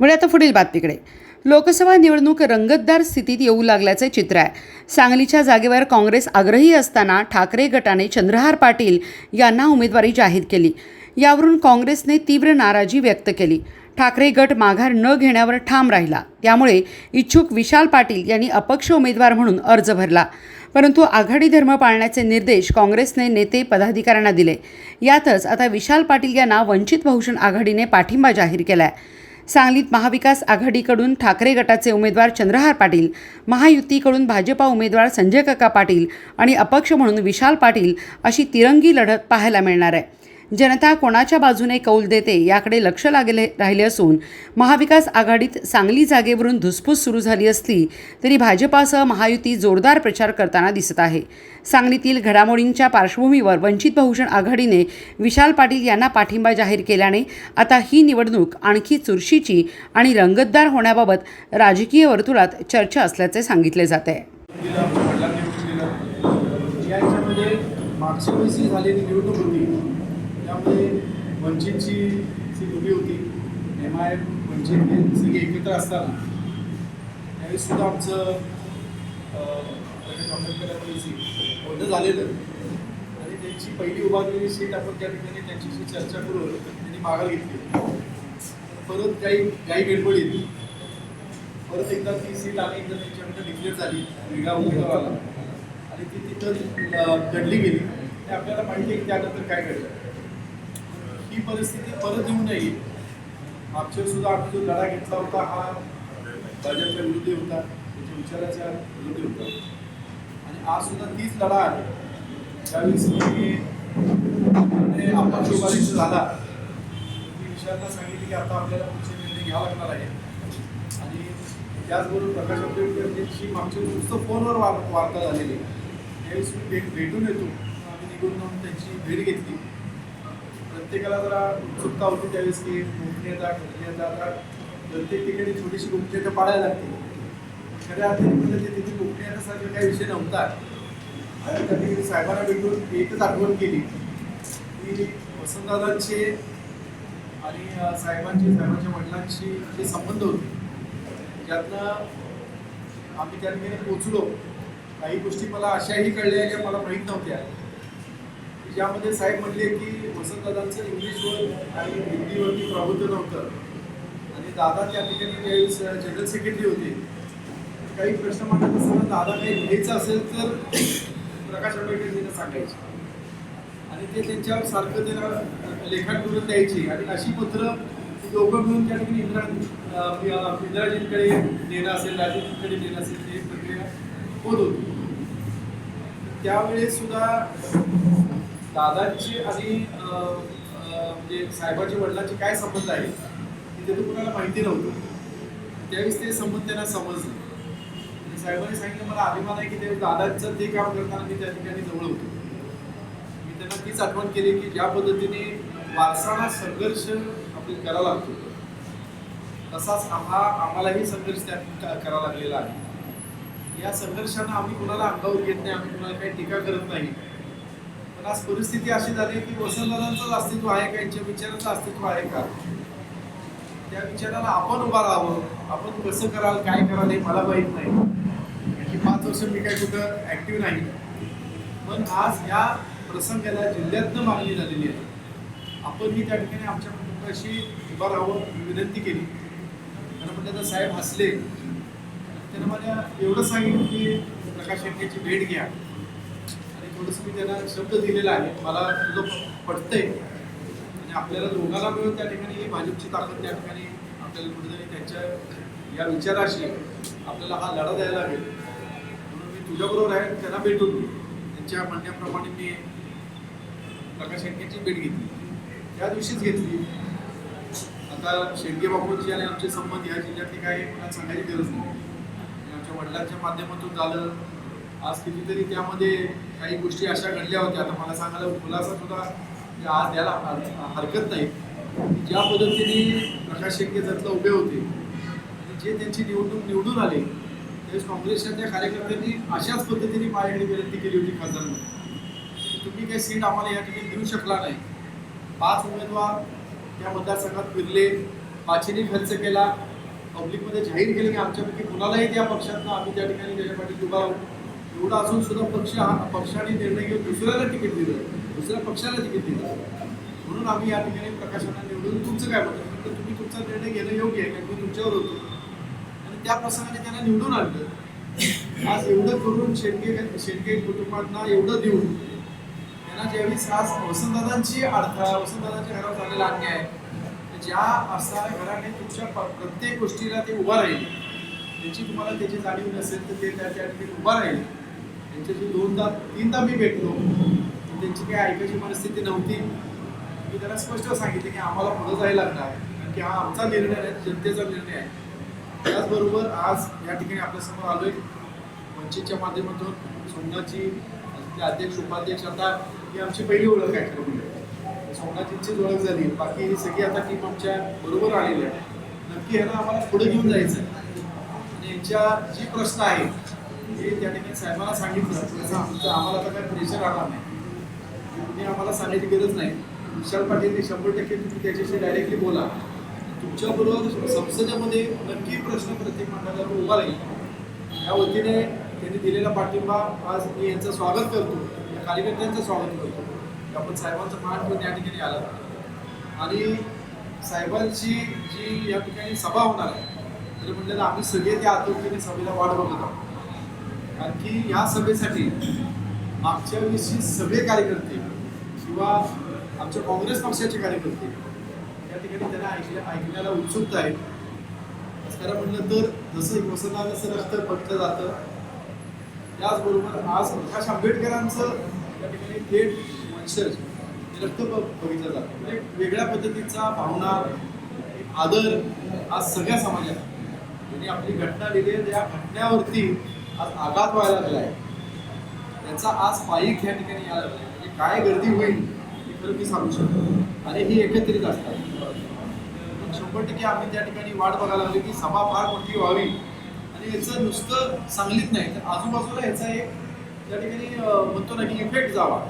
म्हणजे आता पुढील बातमीकडे लोकसभा निवडणूक रंगतदार स्थितीत येऊ लागल्याचे चित्र आहे. सांगलीच्या जागेवर काँग्रेस आग्रही असताना ठाकरे गटाने चंद्रहार पाटील यांना उमेदवारी जाहीर केली. यावरून काँग्रेसने तीव्र नाराजी व्यक्त केली. ठाकरे गट माघार न घेण्यावर ठाम राहिला. त्यामुळे इच्छुक विशाल पाटील यांनी अपक्ष उमेदवार म्हणून अर्ज भरला. परंतु आघाडी धर्म पाळण्याचे निर्देश काँग्रेसने नेते पदाधिकाऱ्यांना दिले. यातच आता विशाल पाटील यांना वंचित बहुजन आघाडीने पाठिंबा जाहीर केला आहे सांगलीत महाविकास आघाडीकडून ठाकरे गटाचे उमेदवार चंद्रहार पाटील महायुतीकडून भाजपा उमेदवार संजय काका पाटील आणि अपक्ष म्हणून विशाल पाटील अशी तिरंगी लढत पाहायला मिळणार आहे. जनता कोणाच्या बाजूने कौल देते याकडे लक्ष लागले राहिले असून महाविकास आघाडीत सांगली जागेवरून धुसफूस सुरू झाली असली तरी भाजपासह महायुती जोरदार प्रचार करताना दिसत आहे. सांगलीतील घडामोडींच्या पार्श्वभूमीवर वंचित बहुजन आघाडीने विशाल पाटील यांना पाठिंबा जाहीर केल्याने आता ही निवडणूक आणखी चुरशीची आणि रंगतदार होण्याबाबत राजकीय वर्तुळात चर्चा असल्याचे सांगितले जाते. मागच्या वर्षी झालेली निवडणूक होती. त्यामध्ये वंचितची जी उभी होती एम आय वंचित सगळे एकत्र असताना त्यावेळेस सुद्धा आमचं प्रकाश आंबेडकरांची बोलणं झालेलं. आणि त्यांची पहिली उभारलेली सीट आपण त्या ठिकाणी त्यांच्याशी चर्चा करून त्यांनी माघार घेतली. परत काही काही गडबडीत परत एकदा ती सीट आली एकदा त्यांच्याकडे डिक्लेअर झाली वेगळा उमेदवार आला. आणि ती तिथं घडली गेली. ते आपल्याला माहिती आहे की त्यानंतर काय घडलं. ही परिस्थिती परत येऊ नये. मागच्या सुद्धा आम्ही जो लढा घेतला होता हा भाजपच्या विरुद्ध होता. त्याच्या विचाराच्या विरुद्ध होता. आणि आज सुद्धा तीच लढा आहे. त्यावेळेस मी निर्णय अपक्ष झाला मी विशालला सांगितले की आता आपल्याला पुढचे निर्णय घ्यावा लागणार आहे. आणि त्याचबरोबर प्रकाश आंबेडकरची मागच्या मागचे नुसतं फोनवर वार वार्ता झालेली आहे. त्यावेळेस मी भेट भेटून येतो. आम्ही निघून जाऊन त्यांची भेट घेतली. प्रत्येकाला जरा उत्सुकता होती त्यावेळेस की गोपनीयता गोपनीयता आता प्रत्येक ठिकाणी छोटीशी गोपनीयता पाळायला लागते खऱ्या अर्थी म्हणजे ते तिथे गोपनीयतेसारखा काही विषय नव्हता. आणि त्यांनी साहेबांना भेटून एकच आठवण केली. की वसंतदादांचे आणि साहेबांचे साहेबांच्या वडिलांशी जे संबंध होते ज्यातनं आम्ही त्या ठिकाणी पोचलो काही गोष्टी मला अशाही कळल्या ज्या मला माहीत नव्हत्या. ज्यामध्ये साहेब म्हणले की वसंतदादांचं इंग्लिशवर आणि हिंदीवरती प्रभुत्व नव्हतं. आणि दादा त्या ठिकाणी त्यावेळेस जनरल सेक्रेटरी होते. काही प्रश्न मांडत असताना दादा काही लिहायचं असेल तर प्रकाश आंबेडकर सांगायचे. आणि ते त्यांच्यावर सारखं त्यांना लेखन करून द्यायचे. आणि अशी पत्र लोक मिळून त्या ठिकाणी इंद्रा अं, इंद्राजींकडे असेल राजेंकडे नेणं असेल ते प्रक्रिया होत होती. त्यावेळेस सुद्धा दादांची आणि म्हणजे साहेबांच्या वडिलांचे काय संबंध आहे हे तर कुणाला माहिती नव्हतं. त्यावेळेस ते संबंध त्यांना समजलं. म्हणजे साहेबांनी सांगितलं मला अभिमान आहे की ते दादांचं ते काम करताना मी त्या ठिकाणी जवळ होतो. मी त्यांना तीच आठवण केली की ज्या पद्धतीने वारसाला संघर्ष आपण करावा लागतो. तसाच हा आम्हालाही संघर्ष त्या करावा लागलेला आहे. या संघर्षानं आम्ही कुणाला अंगावर घेत नाही आम्ही कुणाला काही टीका करत नाही. आज परिस्थिती अशी झाली की वसंतदादांचंच अस्तित्व आहे का? यांच्या विचाराचं अस्तित्व आहे का? त्या विचाराला आपण उभा राहावं. आपण कसं कराल काय कराल हे मला माहीत नाही. की पाच वर्ष मी काय कुठं ॲक्टिव्ह नाही. पण आज या प्रसंगाला जिल्ह्यातनं मागणी झालेली आहे. आपण मी त्या ठिकाणी आमच्या कुटुंबाशी उभा राहावं विनंती केली. त्यांना म्हटलं तर साहेब हसले. त्यांना मला एवढं सांगितलं की प्रकाश शेट्टीची भेट घ्या. थोडंसं मी त्यांना शब्द दिलेला आहे. मला तुझं पटतंय आणि आपल्याला दोघांना मिळून त्या ठिकाणी भाजपची ताकद त्या ठिकाणी आपल्याला कुठेतरी त्यांच्या या विचाराशी आपल्याला हा लढा द्यायला लागेल म्हणून मी तुझ्याबरोबर आहे त्यांना भेटून त्यांच्या म्हणण्याप्रमाणे मी प्रकाश शेट्टीची भेट घेतली. त्या दिवशीच घेतली. आता शेडगे बापूंची आणि आमचे संबंध या जिल्ह्यातले काही मला सांगायची गरज नाही. आमच्या वडिलांच्या माध्यमातून झालं. आज कितीतरी त्यामध्ये काही गोष्टी अशा घडल्या होत्या. आता मला सांगायला खुलासा सुद्धा म्हणजे आज द्यायला हरकत नाही. ज्या पद्धतीने प्रकाश शेट्टे जतला उभे होते जे त्यांची निवडणूक निवडून आले त्यावेळेस काँग्रेसच्या त्या कार्यकर्त्यांनी अशाच पद्धतीने माझ्याकडे विनंती केली होती खासदारांना. तुम्ही काही सीट आम्हाला या ठिकाणी देऊ शकला नाही. पाच उमेदवार त्या मतदारसंघात फिरले पाचीने खर्च केला पब्लिकमध्ये जाहीर केलं की आमच्यापैकी कुणालाही त्या पक्षातनं आम्ही त्या ठिकाणी त्याच्या दुबाव उभा एवढं असून सुद्धा पक्ष हा पक्षाने निर्णय घेऊन दुसऱ्याला तिकीट दिलं. दुसऱ्या पक्षाला तिकीट दिलं. म्हणून आम्ही या ठिकाणी प्रकाशनाला निवडून तुमचं काय म्हणतो तर तुम्ही तुमचा निर्णय घेणं योग्य आहे कारण मी तुमच्यावर होतो. आणि त्या प्रसंगाने त्यांना निवडून आणलं. आज एवढं करून शेटके शेटके कुटुंबांना एवढं देऊन त्यांना ज्यावेळेस आज वसंतदादांची अडथळा वसंतदादांच्या घरावर झालेला अन्याय ज्या असणाऱ्या घराने तुमच्या प- प्रत्येक गोष्टीला ते उभा राहील त्याची तुम्हाला त्याची जाणीव नसेल तर ते त्या त्या ठिकाणी उभा राहील. त्यांच्याशी दोनदा तीनदा मी भेटलो. त्यांची काही ऐकायची परिस्थिती नव्हती. मी त्यांना स्पष्ट सांगितलं की आम्हाला पुढे जायला लागणार. कारण की हा आमचा निर्णय आहे जनतेचा निर्णय आहे. त्याचबरोबर आज या ठिकाणी आपल्यासमोर आलोय वंचितच्या माध्यमातून सोमनाथजी अध्यक्ष उपाध्यक्ष. आता ही आमची पहिली ओळख आहे खरं सोमनाथजींचीच ओळख झाली. बाकी ही सगळी आता टीम आमच्या बरोबर आलेली आहे. नक्की ह्याला आम्हाला पुढे घेऊन जायचं आहे आणि यांच्या जी प्रश्न आहे हे त्या ठिकाणी साहेबांना सांगितलं त्याचा आमचं आम्हाला आता काही प्रेशर राहणार नाही. तुम्ही आम्हाला सांगायची गरज नाही. विशाल पाटील शंभर टक्के तुम्ही त्याच्याशी डायरेक्टली बोला. तुमच्याबरोबर संसदेमध्ये नक्की प्रश्न प्रत्येक मंडळाला उभा राहील. या वतीने त्यांनी दिलेला पाठिंबा आज मी यांचं स्वागत करतो. या कार्यकर्त्यांचं स्वागत करतो. आपण साहेबांचं मान घेऊन या ठिकाणी आला. आणि साहेबांची जी या ठिकाणी सभा होणार आहे तर म्हटलेलं आम्ही सगळे त्या आतुरतेने सभेला वाट बघत आहोत. कारण की या सभेसाठी मागच्या वेळेसचे सगळे कार्यकर्ते किंवा आमच्या काँग्रेस पक्षाचे कार्यकर्ते त्या ठिकाणी त्यांना ऐकल्या ऐकण्याला उत्सुकता आहे. आज खरं म्हणलं तर जसं वसंतदादाचं रक्त म्हटलं जातं. त्याचबरोबर आज प्रकाश आंबेडकरांचं त्या ठिकाणी थेट वंशज हे रक्त बघितलं जातं. म्हणजे वेगळ्या पद्धतीचा भावना आदर आज सगळ्या समाजात. त्यांनी आपली घटना लिहिली आहे त्या घटनेवरती आज आघात व्हायला लागला आहे त्याचा आज पायीक या ठिकाणी यायला लागला आहे म्हणजे काय गर्दी होईल हे खरं मी सांगू शकतो. आणि ही एकत्रित असतात. शंभर टक्के आम्ही त्या ठिकाणी वाट बघायला लागली की सभा फार मोठी व्हावी. आणि याचं नुसतं सांगलीत नाही तर आजूबाजूला याचा एक त्या ठिकाणी म्हणतो ना की इफेक्ट जावा.